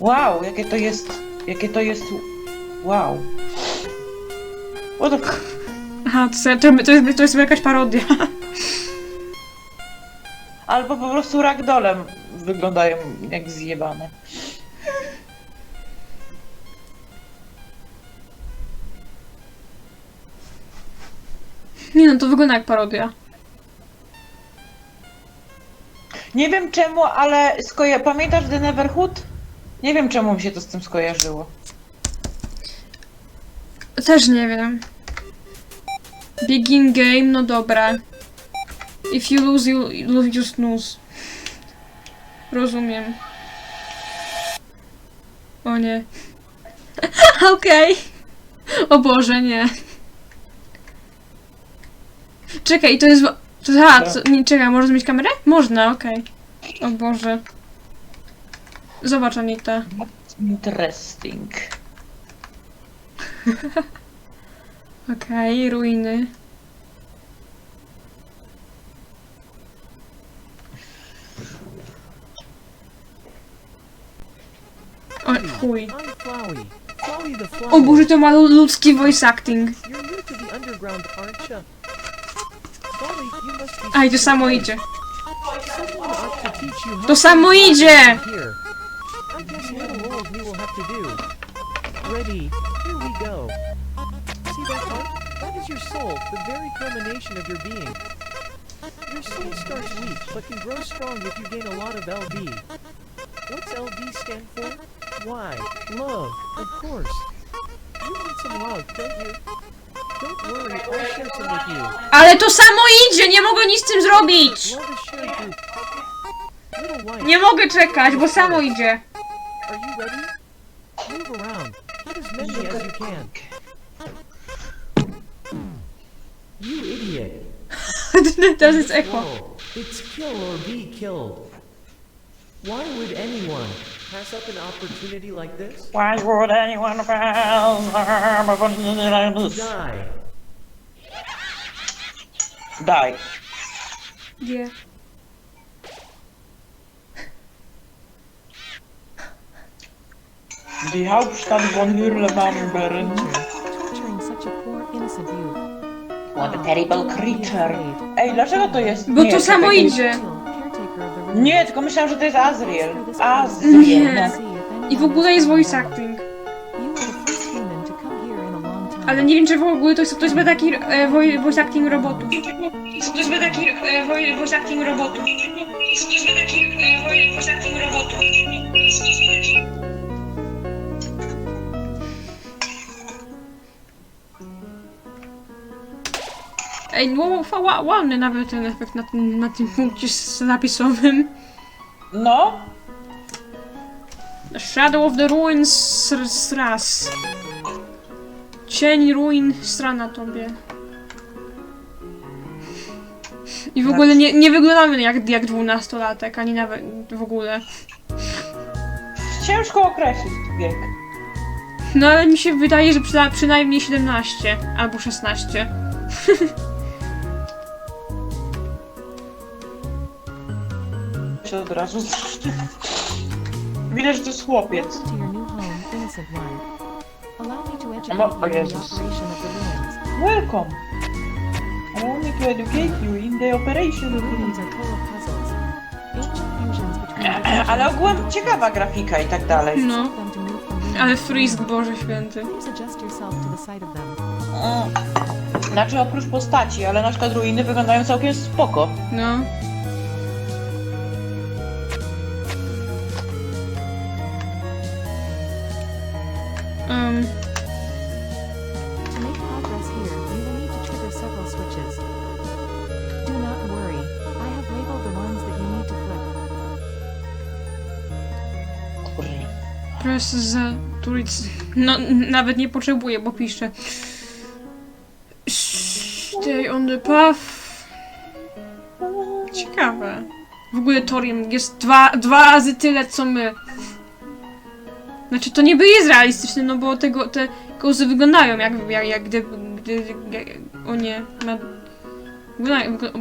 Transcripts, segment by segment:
Wow, jakie to jest... Jakie to jest... Wow. O to... Aha, to, to, to, jest, to jest jakaś parodia. Albo po prostu ragdolem wyglądają jak zjebane. Nie no, to wygląda jak parodia. Nie wiem czemu, ale skoja... pamiętasz The Neverhood? Nie wiem czemu mi się to z tym skojarzyło. Też nie wiem. Begin game, no dobra. If you lose, you, you you snooze. Rozumiem. O nie. Okej. O Boże, nie. Czekaj, to jest... To, a, to, nie, czekaj, można zmienić kamerę? Można, okej. O Boże. Zobacz, Anita. Interesting. Okej, ruiny. O, chuj. I'm Flowey. Flowey the Flower. O Boże, to ma lu- ludzki voice acting. You're new to the underground, aren't you? Flowey, you must be Aj, to samo idzie. Someone ought to teach you how To to samo idzie! Here. I guess little world we will have to do. Ready? Here we go. See that heart? That is your soul, the very culmination of your being. Your soul starts weak, but can grow strong if you gain a lot of LB. What's LB stand for? Why? Love, of course. You need some love, don't you? Don't worry, I'll share some with you. Ale to samo idzie, nie mogę nic z tym zrobić! Love is shared through... Little wife, Nie mogę czekać, bo samo idzie. Can. You idiot. Teraz jest echo. Whoa. It's kill or be killed. Why would anyone pass up an opportunity like this? Why would anyone else Die. Die. Gdzie? Die Hauptstadt von youth. What a terrible creature. Ej, dlaczego to jest... Bo nie, to samo czekaj, idzie. Nie, tylko myślałam, że to jest Azriel. Nie. Azriel, no. If I w ogóle jest voice acting. Ale nie wiem, czy w ogóle to jest, to jest taki e, woj- voice acting robotów. To jest taki e, woj- voice acting robotów. To jest taki e, woj- voice acting robotów. Ej, no, fa- ła- ładny nawet ten efekt na tym, na tym punkcie s- napisowym. No, Shadow of the Ruins s- raz. Cień ruin stra na tobie. I w ogóle nie, nie wyglądamy jak, jak dwunastolatek, ani nawet w ogóle. ciężko określić wiek. No ale mi się wydaje, że przyna przynajmniej 17 albo 16. Się od razu... Widać, że to jest chłopiec. To your new home, innocent one. Allow me to educate No, you o in the Jezus. operation of the ruins. Welcome. Allow me to educate you in the operation The of the ruins are full of puzzles. Ancient fusions between Ale ogółem ciekawa grafika i tak dalej. No, them to move from ruins ale to Frisk. Boże Święty. Please adjust yourself to the sight of them. Mm. Znaczy oprócz postaci, ale na przykład ruiny wyglądają całkiem spoko. No. Um, To make progress here, you will need to trigger several switches. Do not worry. I have labeled the ones that you need to flip. Kurde. press. No, nawet nie potrzebuję, bo piszę. Stay on the path. Ciekawe. W ogóle Torium jest dwa, dwa razy tyle, co my. Znaczy, to niby jest realistyczne, no bo tego, te kozy wyglądają jak, jak, jak gdy, gdy, jak, o nie, ma... Wygląda, wygląda,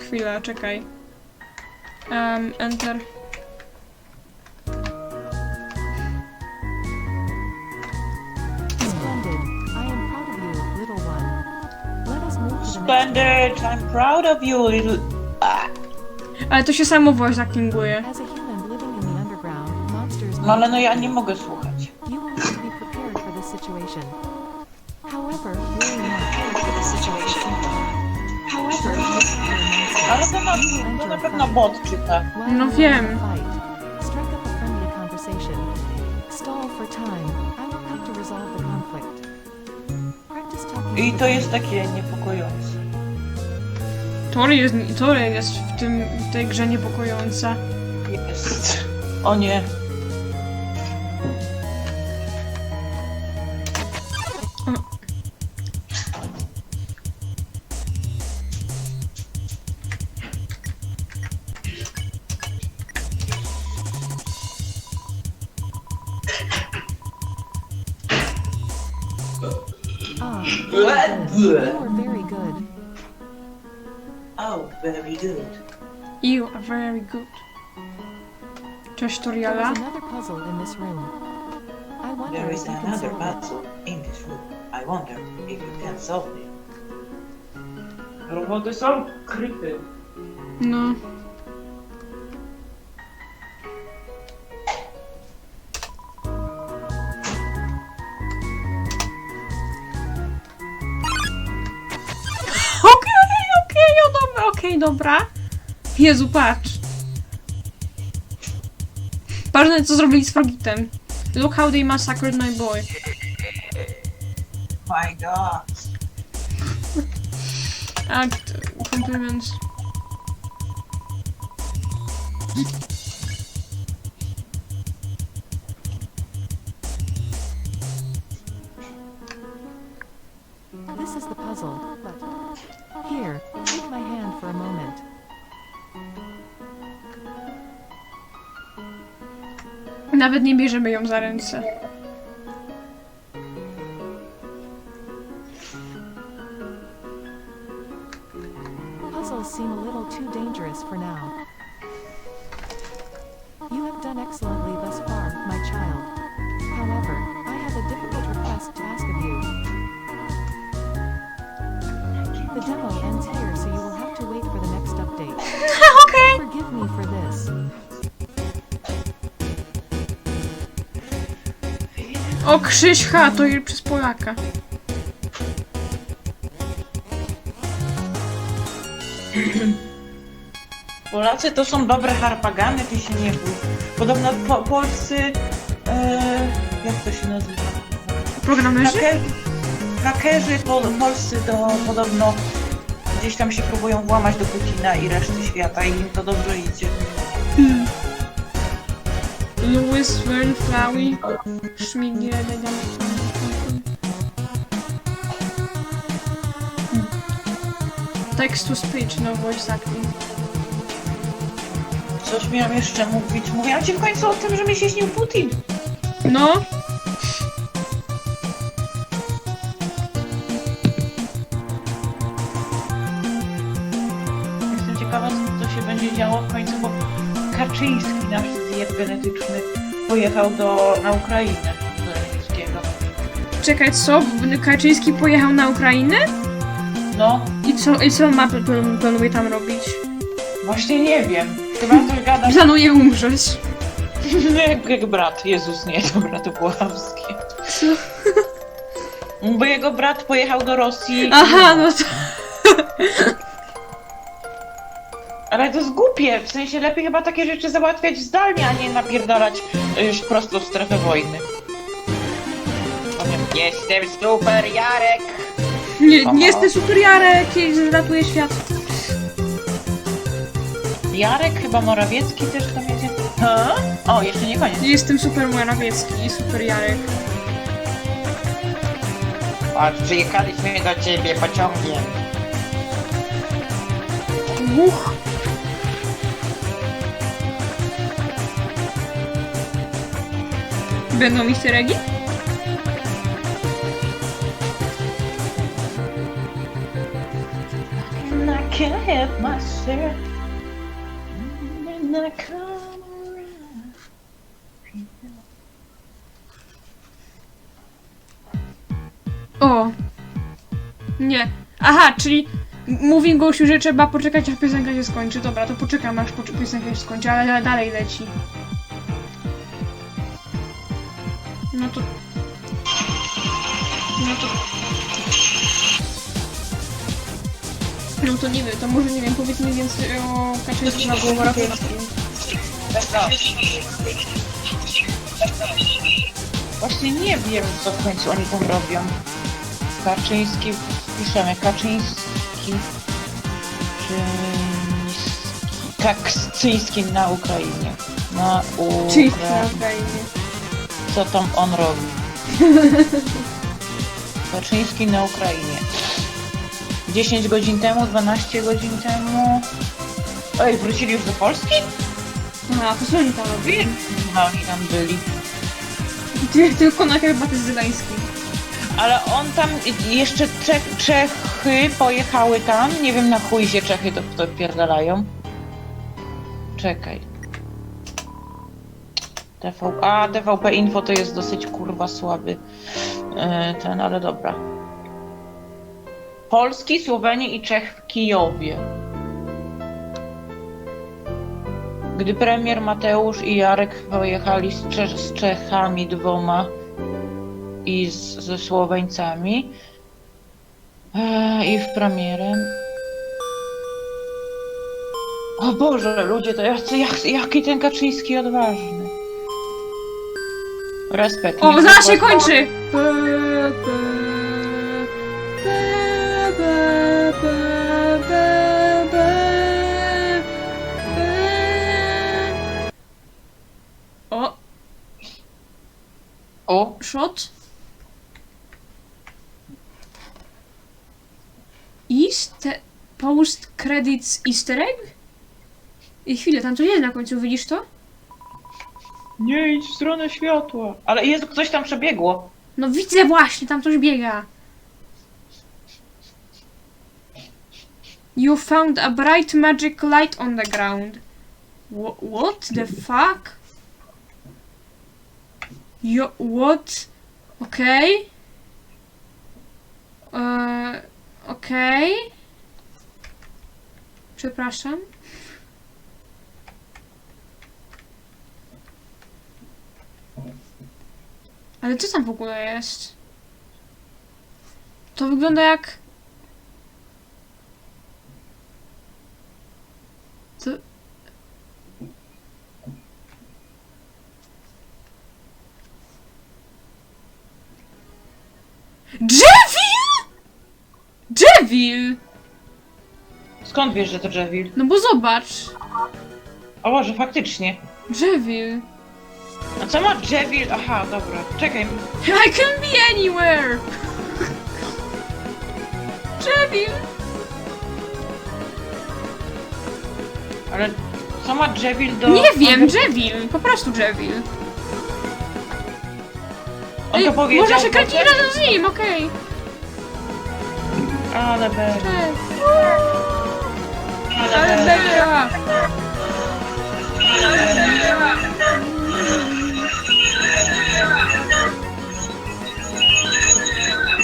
Chwila, czekaj. Um, enter. Splendid! I'm proud of you, little... Ah. Ale to się samo voice actinguje. No ale no ja nie mogę słuchać. You will need to be prepared for this situation. However, worry not for this situation. However, Ale to na, to na pewno bot czyta. No wiem. Fight. Strike up a friendly conversation. Stall for time. I will to resolve the conflict. Practice talking. I to to the jest takie niepokojące. Tori jest, Tori jest w, tym, w tej grze niepokojąca. Jest. O nie. Ah, you are very good. Oh, very good. You are very good. Cześć There Toriala. is another puzzle in this room. I wonder There if is you can another solve it. puzzle in this room. I wonder if you can solve it. Roboty są krypy. No. Dobra. Jezu, patrz. Patrz na co zrobili z Frogitem. Look how they massacred my boy. My god. Act, compliments. Nawet nie bierzemy ją za ręce. Puzzles seem a little too dangerous for now. You have done excellently thus far, my child. However, I have a difficult request to ask of you. The demo ends here, so you will have to wait for the next update. Okej. Forgive me for this. O, Krzyśka, to jej przez Polaka. Polacy to są dobre harpagany, ty się nie bój. Podobno po, polscy... E, jak to się nazywa? Programerzy? Hakerzy, hakerzy po, polscy to podobno gdzieś tam się próbują włamać do Putina i reszty świata i im to dobrze idzie. Louis Verne Flowey, Schmigiel, Text to speech, no voice acting. Coś miałam jeszcze mówić. Mówiłam ci w końcu o tym, że mi się śnił Putin. No, Jestem ciekawa, co, co się będzie działo w końcu, bo Kaczyński, nasz zjeb genetyczny, pojechał do, na Ukrainę do czekaj, co? Kaczyński pojechał na Ukrainę? No, I co, i co ma plan- planuje tam robić? właśnie nie wiem. Chyba coś gada, Planuje umrzeć. jak, jak brat. Jezus, nie, dobra, to było chamskie. Co? Bo jego brat pojechał do Rosji. Aha, no to... Ale to jest głupie, w sensie lepiej chyba takie rzeczy załatwiać zdalnie, a nie napierdalać y, już prosto w strefę wojny. Powiem, Jestem super Jarek! Nie, Aha. nie jestem super Jarek, i ratuje świat. Jarek, chyba Morawiecki też tam jedzie. Ha? O, jeszcze nie koniec. Nie jestem super Morawiecki i super Jarek. Patrz, przyjechaliśmy do ciebie pociągiem. Uch. Będą easter eggi? And I can't help myself. And I come around. O. Nie. Aha, czyli Mówi gościu, że trzeba poczekać, aż piosenka się skończy. Dobra, to poczekam, aż poczy- piosenka się skończy, ale dalej leci. No to... No to... No to nie wiem, to może nie wiem, powiedz mi więcej o Kaczyńskim albo Morawieckim. Właśnie nie wiem, co w końcu oni tam robią. Kaczyński, piszemy, Kaczyński, Kaczyński, Kaczyński na Ukrainie. Na Czyjski na Ukrainie. Co tam on robi? Kaczyński na Ukrainie. 10 godzin temu, 12 godzin temu. Ej, wrócili już do Polski? A, to co oni tam robili? No, oni tam byli. Ty, tylko na herbatę z. Ale on tam jeszcze Czech, Czechy pojechały tam. Nie wiem na chuj się Czechy to, to pierdalają. Czekaj. TV, a, TVP Info to jest dosyć kurwa słaby e, ten, ale dobra. Polski, Słowenii i Czech w Kijowie. Gdy premier Mateusz i Jarek pojechali z, Cze- z Czechami dwoma i z, ze Słoweńcami e, i w premierem. O Boże, ludzie, to jak, jak, jaki ten Kaczyński odważny. Respekt. O, zaraz się kończy! O, O, shot. East, post credits easter egg? I chwilę, tam to jest na końcu, widzisz to? Nie idź w stronę światła. Ale Jezu, ktoś tam przebiegło. No widzę właśnie, tam coś biega. You found a bright magic light on the ground. Wha- what the fuck? You, what? Okay. Eee, okej. Przepraszam. Ale co tam w ogóle jest? To wygląda jak... To... Jevil! Jevil! Skąd wiesz, że to Jevil? No bo zobacz. O Boże, faktycznie. Jevil. Co ma Jevil? Aha, dobra. Czekaj. I can be anywhere! Jevil! Ale co ma Jevil do... Nie wiem, Jevil! Po prostu Jevil. On to powiedział... Można się kręcić razem z nim, okej. Ale be... Cześć. Ale Ale be... beka!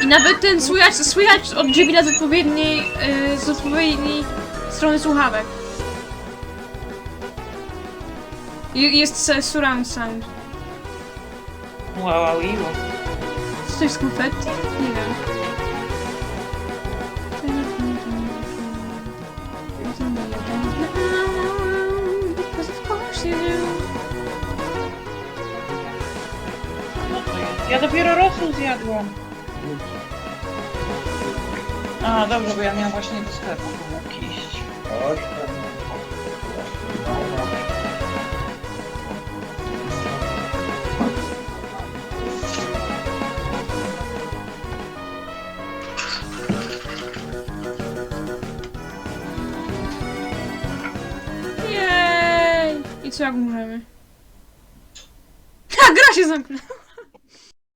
I nawet ten słychać, słychać od Jevila z odpowiedniej, yy, z odpowiedniej strony słuchawek. I- Jest e, surround sound. Wow, wow, iło. Co to jest konfetti? Nie wiem. Because of course you do. No to jest. Ja dopiero rosół zjadłam. A, dobrze, bo ja miałam właśnie do sklepu pomógł iść. Jej! I co jak umrzemy? Ha, gra się zamknęła!